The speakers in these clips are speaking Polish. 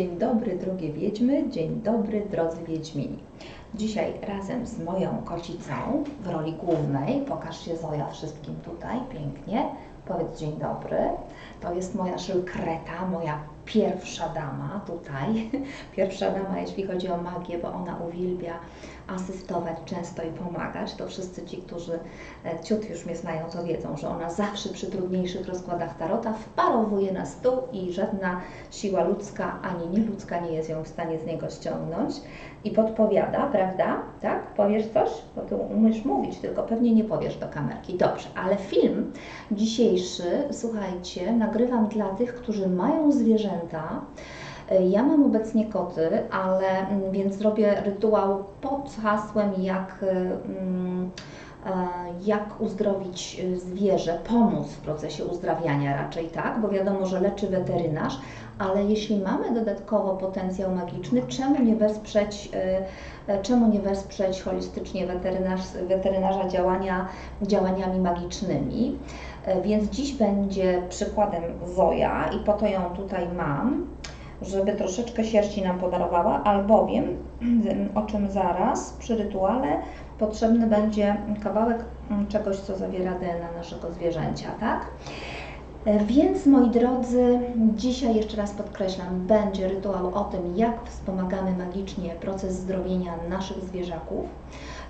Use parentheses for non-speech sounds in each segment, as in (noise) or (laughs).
Dzień dobry, drogie wiedźmy, dzień dobry, drodzy wiedźmini. Dzisiaj razem z moją kocicą w roli głównej, pokaż się Zoja wszystkim tutaj, pięknie, powiedz dzień dobry. To jest moja szylkreta, moja pierwsza dama tutaj. (laughs) Pierwsza dama, jeśli chodzi o magię, bo ona uwielbia asystować często i pomagać. To wszyscy ci, którzy e, ciut już mnie znają, to wiedzą, że ona zawsze przy trudniejszych rozkładach tarota wparowuje na stół i żadna siła ludzka ani nieludzka nie jest ją w stanie z niego ściągnąć i podpowiada, prawda? Tak? Powiesz coś? Bo ty umiesz mówić, tylko pewnie nie powiesz do kamerki. Dobrze, ale film dzisiejszy, słuchajcie, nagrywam dla tych, którzy mają zwierzęta. Ja mam obecnie koty, ale mm, więc zrobię rytuał pod hasłem jak, mm, e, jak uzdrowić y, zwierzę, pomóc w procesie uzdrawiania raczej, tak? Bo wiadomo, że leczy weterynarz, ale jeśli mamy dodatkowo potencjał magiczny, czemu nie wesprzeć, y, e, czemu nie wesprzeć holistycznie weterynarz, weterynarza działania, działaniami magicznymi? E, Więc dziś będzie przykładem Zoja i po to ją tutaj mam żeby troszeczkę sierści nam podarowała, albowiem, o czym zaraz przy rytuale, potrzebny będzie kawałek mm, czegoś, co zawiera DNA naszego zwierzęcia, tak? E, Więc moi drodzy, dzisiaj jeszcze raz podkreślam, będzie rytuał o tym, jak wspomagamy magicznie proces zdrowienia naszych zwierzaków.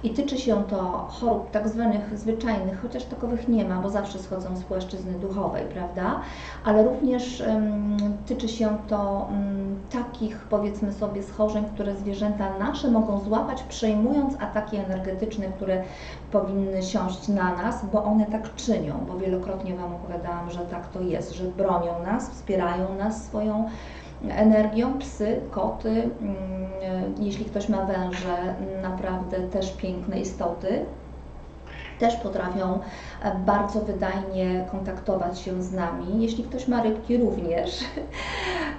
I tyczy się to chorób tak zwanych zwyczajnych, chociaż takowych nie ma, bo zawsze schodzą z płaszczyzny duchowej, prawda? Ale również um, tyczy się to um, takich, powiedzmy sobie, schorzeń, które zwierzęta nasze mogą złapać, przejmując ataki energetyczne, które powinny siąść na nas, bo one tak czynią, bo wielokrotnie Wam opowiadałam, że tak to jest, że bronią nas, wspierają nas swoją energią, psy, koty, mm, jeśli ktoś ma węże, naprawdę też piękne istoty, też potrafią e, bardzo wydajnie kontaktować się z nami. Jeśli ktoś ma rybki, również. (laughs)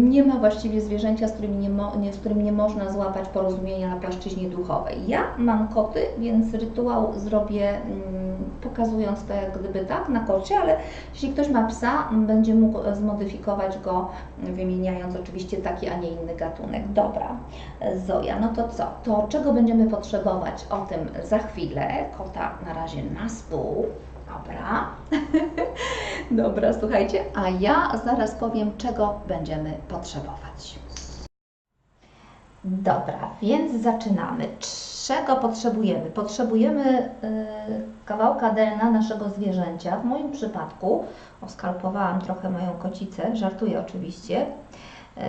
Nie ma właściwie zwierzęcia, z którymi nie, mo- nie, z którym nie można złapać porozumienia na płaszczyźnie duchowej. Ja mam koty, więc rytuał zrobię mm, pokazując to jak gdyby tak na kocie, ale jeśli ktoś ma psa, m, będzie mógł zmodyfikować go, m, wymieniając oczywiście taki, a nie inny gatunek. Dobra, Zoja, no to co? To czego będziemy potrzebować? O tym za chwilę. Kota na razie na stół. Dobra. (laughs) Dobra, słuchajcie, a ja zaraz powiem, czego będziemy potrzebować. Dobra, więc zaczynamy. Czego potrzebujemy? Potrzebujemy y, kawałka DNA naszego zwierzęcia. W moim przypadku oskalpowałam trochę moją kocicę, żartuję oczywiście. Y,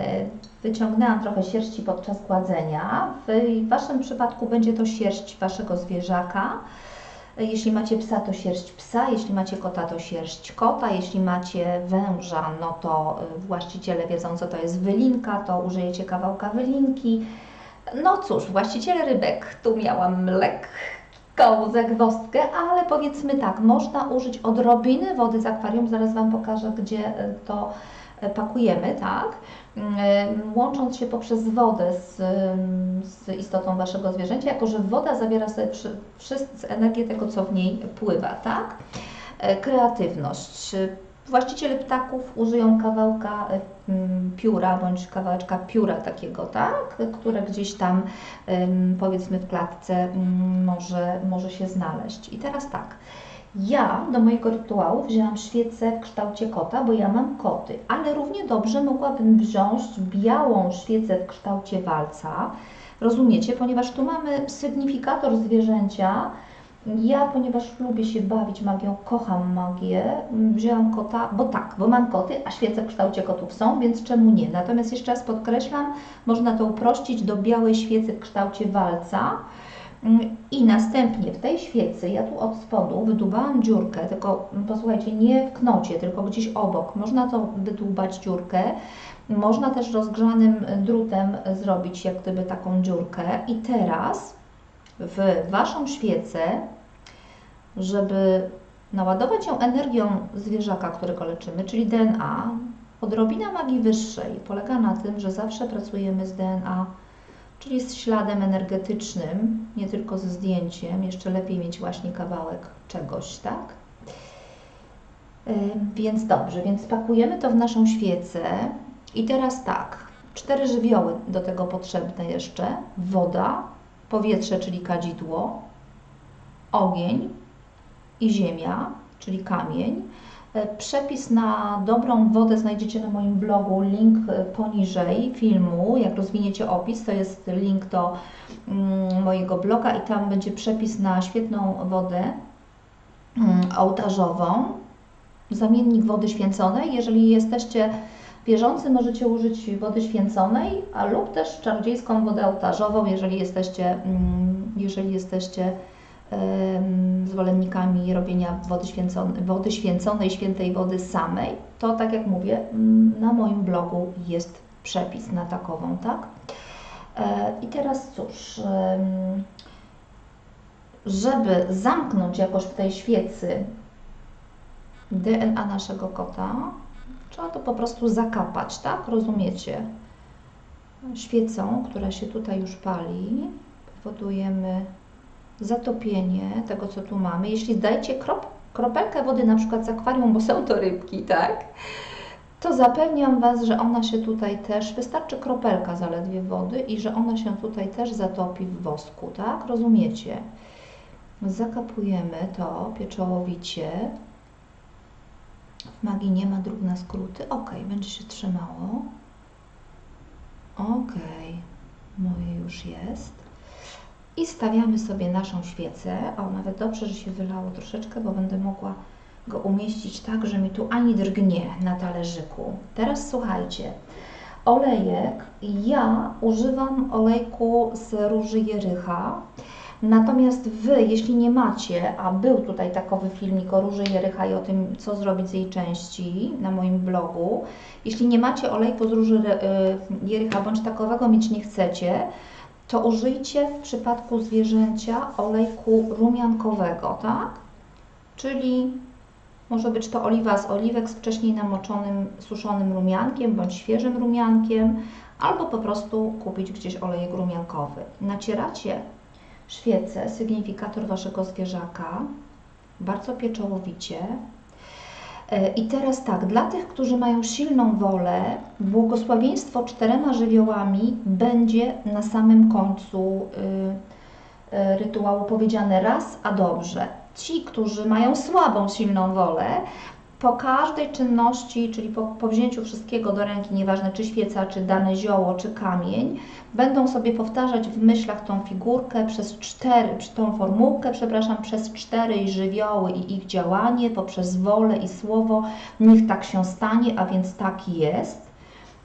wyciągnęłam trochę sierści podczas gładzenia. W Waszym przypadku będzie to sierść Waszego zwierzaka. Jeśli macie psa, to sierść psa, jeśli macie kota, to sierść kota, jeśli macie węża, no to y, właściciele wiedzą, co to jest wylinka, to użyjecie kawałka wylinki. No cóż, właściciele rybek, tu miałam lekką zagwozdkę, ale powiedzmy tak, można użyć odrobiny wody z akwarium, zaraz Wam pokażę, gdzie y, to pakujemy, tak? Mm, Łącząc się poprzez wodę z, z istotą Waszego zwierzęcia, jako że woda zawiera sobie wszyscy energię tego, co w niej pływa, tak? E, Kreatywność. Właściciele ptaków użyją kawałka e, mm, pióra bądź kawałeczka pióra takiego, tak? Które gdzieś tam powiedzmy w klatce ym, może, może się znaleźć. I teraz tak. Ja do mojego rytuału wzięłam świecę w kształcie kota, bo ja mam koty, ale równie dobrze mogłabym wziąć białą świecę w kształcie walca. Rozumiecie? Ponieważ tu mamy sygnifikator zwierzęcia. Ja, ponieważ lubię się bawić magią, kocham magię, m, wzięłam kota, bo tak, bo mam koty, a świece w kształcie kotów są, więc czemu nie? Natomiast jeszcze raz podkreślam, można to uprościć do białej świecy w kształcie walca. Mm, I następnie w tej świecy, ja tu od spodu wydłubałam dziurkę, tylko mm, posłuchajcie, nie w knocie, tylko gdzieś obok. Można to wydłubać dziurkę. Można też rozgrzanym drutem zrobić jak gdyby taką dziurkę. I teraz w Waszą świecę, żeby naładować ją energią zwierzaka, którego leczymy, czyli DNA, odrobina magii wyższej polega na tym, że zawsze pracujemy z DNA czyli z śladem energetycznym, nie tylko ze zdjęciem. Jeszcze lepiej mieć właśnie kawałek czegoś, tak? Y, Więc dobrze, więc pakujemy to w naszą świecę i teraz tak. Cztery żywioły do tego potrzebne jeszcze: woda, powietrze, czyli kadzidło, ogień i ziemia, czyli kamień. E, Przepis na dobrą wodę znajdziecie na moim blogu, link e, poniżej filmu. Jak rozwiniecie opis, to jest link do mm, mojego bloga i tam będzie przepis na świetną wodę mm, ołtarzową. Zamiennik wody święconej. Jeżeli jesteście wierzący, możecie użyć wody święconej, a lub też czarodziejską wodę ołtarzową, jeżeli jesteście, mm, jeżeli jesteście zwolennikami robienia wody, święconej, wody święconej, świętej wody samej, to tak jak mówię, mm, na moim blogu jest przepis na takową, tak? E, I teraz cóż, żeby zamknąć jakoś w tej świecy DNA naszego kota, trzeba to po prostu zakapać, tak? Rozumiecie? Świecą, która się tutaj już pali, powodujemy zatopienie tego, co tu mamy. Jeśli dajcie krop, kropelkę wody na przykład z akwarium, bo są to rybki, tak? To zapewniam Was, że ona się tutaj też, wystarczy kropelka zaledwie wody i że ona się tutaj też zatopi w wosku, tak? Rozumiecie? Zakapujemy to pieczołowicie. W magii nie ma dróg na skróty. Ok, będzie się trzymało. Ok, moje już jest. I stawiamy sobie naszą świecę. O, nawet dobrze, że się wylało troszeczkę, bo będę mogła go umieścić tak, że mi tu ani drgnie na talerzyku. Teraz słuchajcie. Olejek. Ja używam olejku z róży Jerycha. Natomiast Wy, jeśli nie macie, a był tutaj takowy filmik o róży Jerycha i o tym, co zrobić z jej części na moim blogu, jeśli nie macie olejku z róży y, Jerycha, bądź takowego mieć nie chcecie, to użyjcie w przypadku zwierzęcia olejku rumiankowego, tak? Czyli może być to oliwa z oliwek z wcześniej namoczonym, suszonym rumiankiem bądź świeżym rumiankiem, albo po prostu kupić gdzieś olejek rumiankowy. Nacieracie świecę, sygnifikator Waszego zwierzaka, bardzo pieczołowicie. E, I teraz tak, dla tych, którzy mają silną wolę, błogosławieństwo czterema żywiołami będzie na samym końcu y, y, rytuału powiedziane raz, a dobrze. Ci, którzy mają słabą, silną wolę, po każdej czynności, czyli po, po wzięciu wszystkiego do ręki, nieważne czy świeca, czy dane zioło, czy kamień, będą sobie powtarzać w myślach tą figurkę przez cztery, tą formułkę, przepraszam, przez cztery żywioły i ich działanie, poprzez wolę i słowo. Niech tak się stanie, a więc tak jest,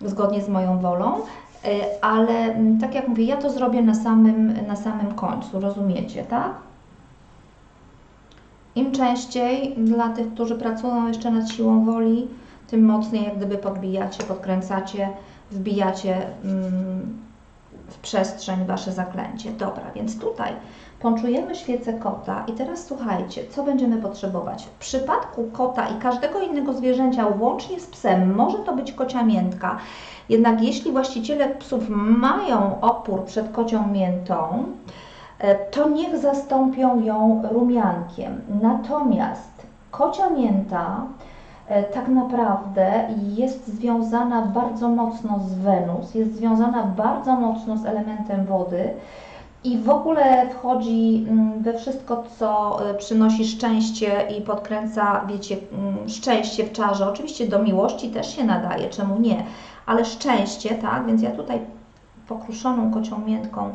zgodnie z moją wolą. Y, Ale mm, tak jak mówię, ja to zrobię na samym, na samym końcu, rozumiecie, tak? Im częściej dla tych, którzy pracują jeszcze nad siłą woli, tym mocniej jak gdyby podbijacie, podkręcacie, wbijacie mm, w przestrzeń Wasze zaklęcie. Dobra, więc tutaj poczujemy świecę kota i teraz słuchajcie, co będziemy potrzebować. W przypadku kota i każdego innego zwierzęcia, łącznie z psem, może to być kocia miętka, jednak jeśli właściciele psów mają opór przed kocią miętą, to niech zastąpią ją rumiankiem. Natomiast kocia mięta e, tak naprawdę jest związana bardzo mocno z Wenus, jest związana bardzo mocno z elementem wody i w ogóle wchodzi mm, we wszystko, co e, przynosi szczęście i podkręca, wiecie, mm, szczęście w czarze. Oczywiście do miłości też się nadaje, czemu nie, ale szczęście, tak, więc ja tutaj pokruszoną kocią miętką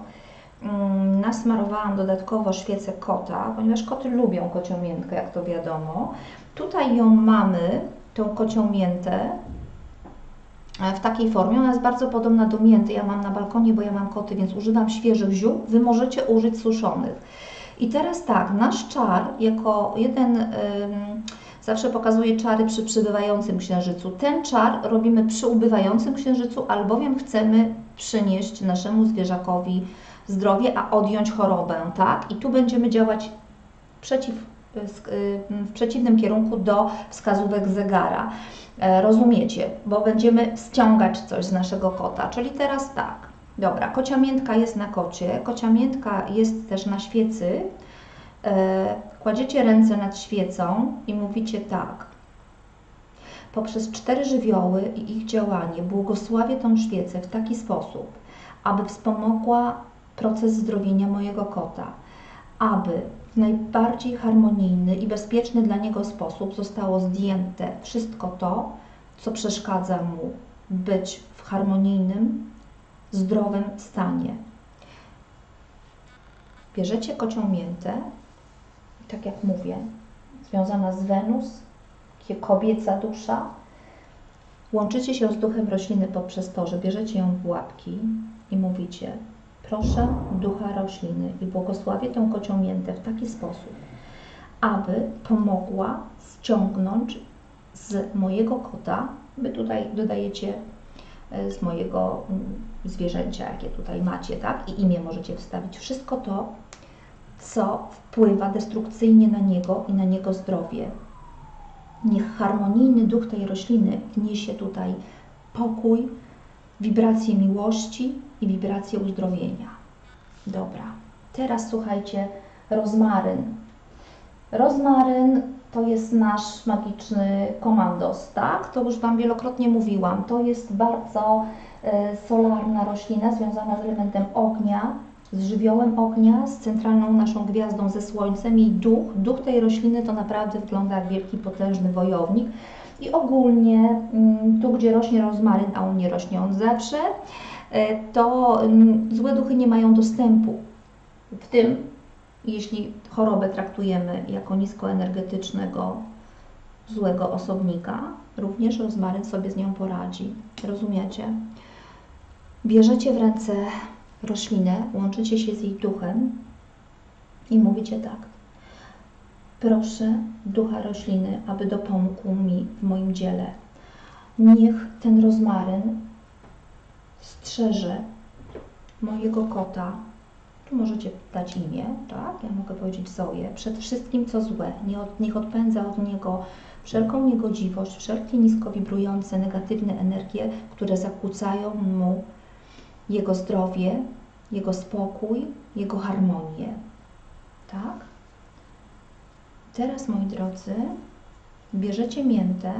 nasmarowałam dodatkowo świecę kota, ponieważ koty lubią kocią miętkę, jak to wiadomo. Tutaj ją mamy, tą kocią miętę, e, w takiej formie. Ona jest bardzo podobna do mięty. Ja mam na balkonie, bo ja mam koty, więc używam świeżych ziół. Wy możecie użyć suszonych. I teraz tak, nasz czar jako jeden, ym, zawsze pokazuje czary przy przybywającym księżycu. Ten czar robimy przy ubywającym księżycu, albowiem chcemy przynieść naszemu zwierzakowi zdrowie, a odjąć chorobę, tak? I tu będziemy działać przeciw, w przeciwnym kierunku do wskazówek zegara. E, Rozumiecie, bo będziemy ściągać coś z naszego kota. Czyli teraz tak, dobra, kocia miętka jest na kocie, kocia miętka jest też na świecy. E, Kładziecie ręce nad świecą i mówicie tak. poprzez cztery żywioły i ich działanie błogosławię tą świecę w taki sposób, aby wspomogła proces zdrowienia mojego kota, aby w najbardziej harmonijny i bezpieczny dla niego sposób zostało zdjęte wszystko to, co przeszkadza mu być w harmonijnym, zdrowym stanie. Bierzecie kocią miętę, tak jak mówię, związana z Wenus, kobieca dusza. Łączycie się z duchem rośliny poprzez to, że bierzecie ją w łapki i mówicie: Proszę ducha rośliny i błogosławię tą kocią miętę w taki sposób, aby pomogła ściągnąć z mojego kota, wy tutaj dodajecie e, z mojego mm, zwierzęcia, jakie tutaj macie, tak? I imię możecie wstawić. Wszystko to, co wpływa destrukcyjnie na niego i na niego zdrowie. Niech harmonijny duch tej rośliny wniesie tutaj pokój, wibracje miłości i wibracje uzdrowienia. Dobra, teraz słuchajcie, rozmaryn. Rozmaryn to jest nasz magiczny komandos, tak? To już Wam wielokrotnie mówiłam. To jest bardzo e, solarna roślina związana z elementem ognia, z żywiołem ognia, z centralną naszą gwiazdą ze Słońcem. Jej duch, duch tej rośliny to naprawdę wygląda jak wielki, potężny wojownik. I ogólnie mm, tu, gdzie rośnie rozmaryn, a u mnie rośnie on zawsze, e, to mm, złe duchy nie mają dostępu. W tym, jeśli chorobę traktujemy jako niskoenergetycznego, złego osobnika, również rozmaryn sobie z nią poradzi. Rozumiecie? Bierzecie w ręce roślinę, łączycie się z jej duchem i mówicie tak. Proszę ducha rośliny, aby dopomógł mi w moim dziele. Niech ten rozmaryn strzeże mojego kota. Tu możecie dać imię, tak? Ja mogę powiedzieć Zoję. Przed wszystkim, co złe. Niech odpędza od niego wszelką niegodziwość, wszelkie nisko wibrujące negatywne energie, które zakłócają mu jego zdrowie, jego spokój, jego harmonię. Tak? Teraz, moi drodzy, bierzecie miętę.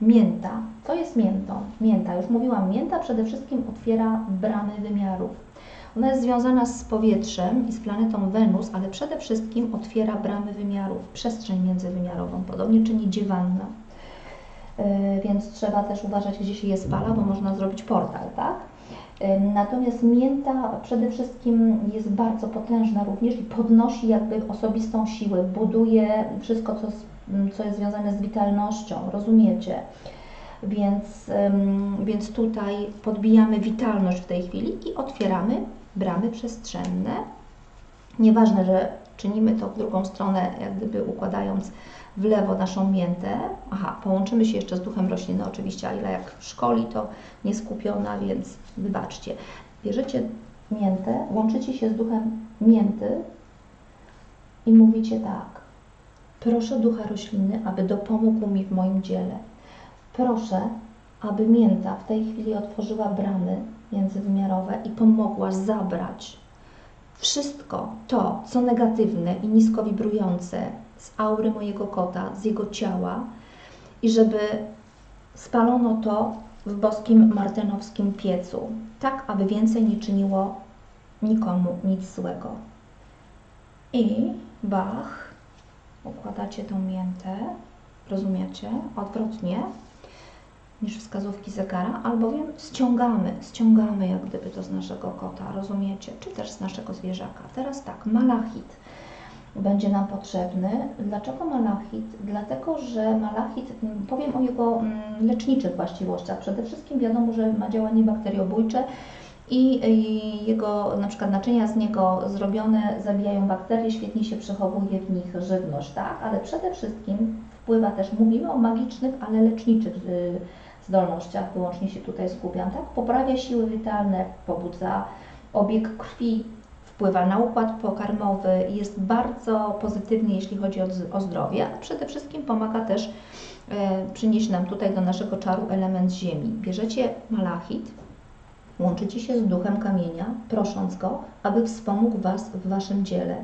Mięta, co jest miętą? Mięta, już mówiłam, mięta przede wszystkim otwiera bramy wymiarów. Ona jest związana z powietrzem i z planetą Wenus, ale przede wszystkim otwiera bramy wymiarów, przestrzeń międzywymiarową, podobnie czyni dziewanna. Yy, więc trzeba też uważać, gdzie się je spala, bo można zrobić portal, tak? Natomiast mięta przede wszystkim jest bardzo potężna również i podnosi jakby osobistą siłę, buduje wszystko, co, co jest związane z witalnością, rozumiecie? Więc, więc tutaj podbijamy witalność w tej chwili i otwieramy bramy przestrzenne. Nieważne, że czynimy to w drugą stronę, jak gdyby układając w lewo naszą miętę. Aha, połączymy się jeszcze z duchem rośliny oczywiście, ale jak szkoli to nieskupiona, więc wybaczcie. Bierzecie miętę, łączycie się z duchem mięty i mówicie tak. Proszę ducha rośliny, aby dopomógł mi w moim dziele. Proszę, aby mięta w tej chwili otworzyła bramy międzywymiarowe i pomogła zabrać wszystko to, co negatywne i nisko wibrujące z aury mojego kota, z jego ciała i żeby spalono to w boskim martynowskim piecu, tak aby więcej nie czyniło nikomu nic złego. I bach, układacie tą miętę, rozumiecie, odwrotnie niż wskazówki zegara, albowiem ściągamy, ściągamy jak gdyby to z naszego kota, rozumiecie, czy też z naszego zwierzaka. Teraz tak, malachit będzie nam potrzebny. Dlaczego malachit? Dlatego, że malachit, mm, powiem o jego mm, leczniczych właściwościach. Przede wszystkim wiadomo, że ma działanie bakteriobójcze i jego na przykład naczynia z niego zrobione zabijają bakterie, świetnie się przechowuje w nich żywność, tak? Ale przede wszystkim wpływa też, mówimy o magicznych, ale leczniczych y, zdolnościach, wyłącznie się tutaj skupiam, tak? Poprawia siły witalne, pobudza obieg krwi, wpływa na układ pokarmowy, jest bardzo pozytywny, jeśli chodzi o, o zdrowie, a przede wszystkim pomaga też e, przynieść nam tutaj do naszego czaru element ziemi. Bierzecie malachit, łączycie się z duchem kamienia, prosząc go, aby wspomógł Was w Waszym dziele.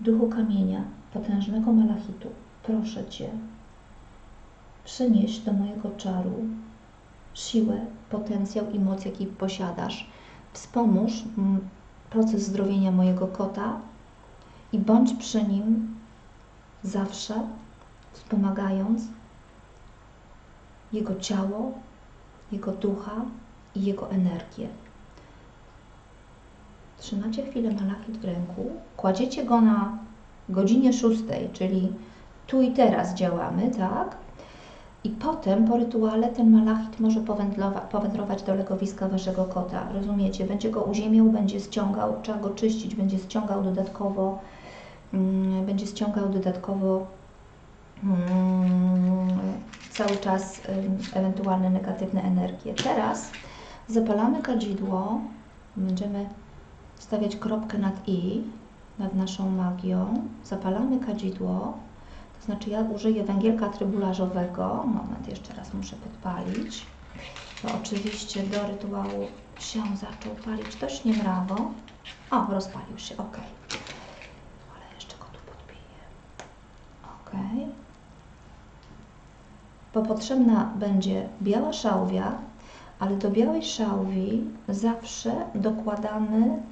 Duchu kamienia, potężnego malachitu, proszę Cię, przynieś do mojego czaru siłę, potencjał i moc, jaki posiadasz. Wspomóż proces zdrowienia mojego kota i bądź przy nim zawsze, wspomagając jego ciało, jego ducha i jego energię. Trzymacie chwilę malachit w ręku, kładziecie go na godzinie szóstej, czyli tu i teraz działamy, tak? I potem po rytuale ten malachit może powędrować do legowiska waszego kota. Rozumiecie? Będzie go uziemiał, będzie ściągał, trzeba go czyścić, będzie ściągał dodatkowo, mm, będzie ściągał dodatkowo mm, cały czas ym, ewentualne negatywne energie. Teraz zapalamy kadzidło, będziemy stawiać kropkę nad i, nad naszą magią. Zapalamy kadzidło, to znaczy ja użyję węgielka trybularzowego. Moment, jeszcze raz muszę podpalić. Bo oczywiście do rytuału się zaczął palić dość niemrawo. O, rozpalił się, ok. Ale jeszcze go tu podbiję. Ok. Bo potrzebna będzie biała szałwia, ale do białej szałwi zawsze dokładamy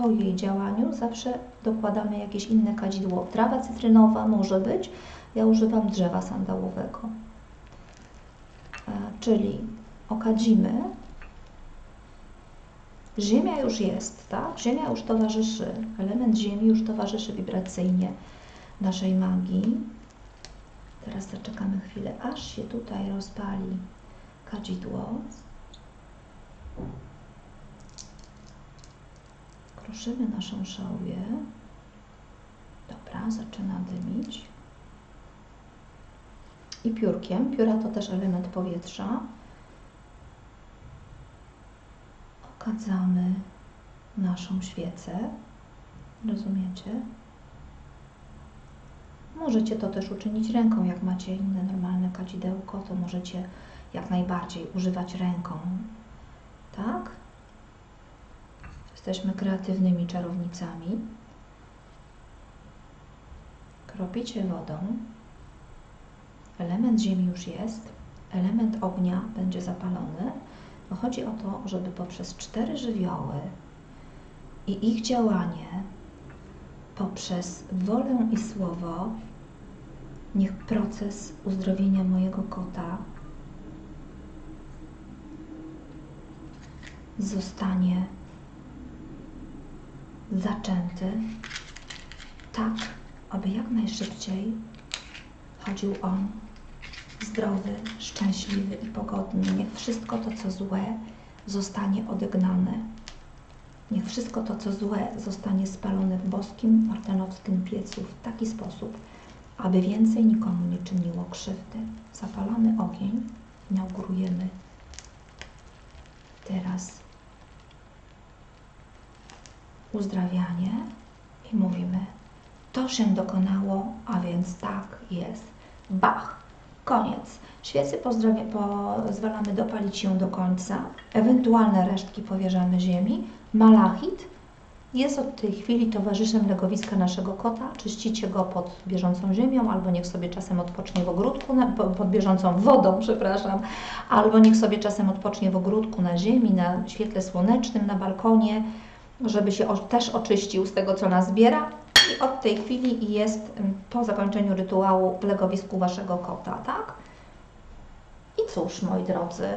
po jej działaniu zawsze dokładamy jakieś inne kadzidło. Trawa cytrynowa może być, ja używam drzewa sandałowego. E, Czyli okadzimy. Ziemia już jest, tak? Ziemia już towarzyszy, element ziemi już towarzyszy wibracyjnie naszej magii. Teraz zaczekamy chwilę, aż się tutaj rozpali kadzidło. Kruszymy naszą szałwię. Dobra, zaczyna dymić. I piórkiem. Pióra to też element powietrza. Okadzamy naszą świecę. Rozumiecie? Możecie to też uczynić ręką, jak macie inne normalne kadzidełko, to możecie jak najbardziej używać ręką. Tak? Jesteśmy kreatywnymi czarownicami. Kropicie wodą. Element ziemi już jest. Element ognia będzie zapalony. Bo chodzi o to, żeby poprzez cztery żywioły i ich działanie, poprzez wolę i słowo, niech proces uzdrowienia mojego kota zostanie zaczęty tak, aby jak najszybciej chodził on zdrowy, szczęśliwy i pogodny. Niech wszystko to, co złe, zostanie odegnane. Niech wszystko to, co złe, zostanie spalone w boskim, martenowskim piecu w taki sposób, aby więcej nikomu nie czyniło krzywdy. Zapalamy ogień, inaugurujemy teraz uzdrawianie i mówimy, to się dokonało, a więc tak jest. Bach, koniec. Pozdrawia, pozwalamy dopalić się do końca. Ewentualne resztki powierzamy ziemi. Malachit jest od tej chwili towarzyszem legowiska naszego kota. Czyścicie go pod bieżącą ziemią, albo niech sobie czasem odpocznie w ogródku, na, po- pod bieżącą wodą, (laughs) przepraszam, albo niech sobie czasem odpocznie w ogródku na ziemi, na świetle słonecznym, na balkonie, żeby się też oczyścił z tego, co nas zbiera. I od tej chwili jest po zakończeniu rytuału w legowisku Waszego kota, tak? I cóż, moi drodzy,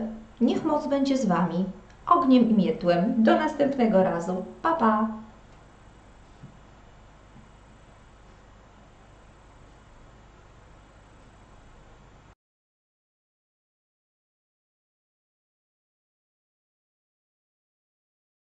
niech moc będzie z Wami, ogniem i mietłem. Do następnego razu. Pa, pa!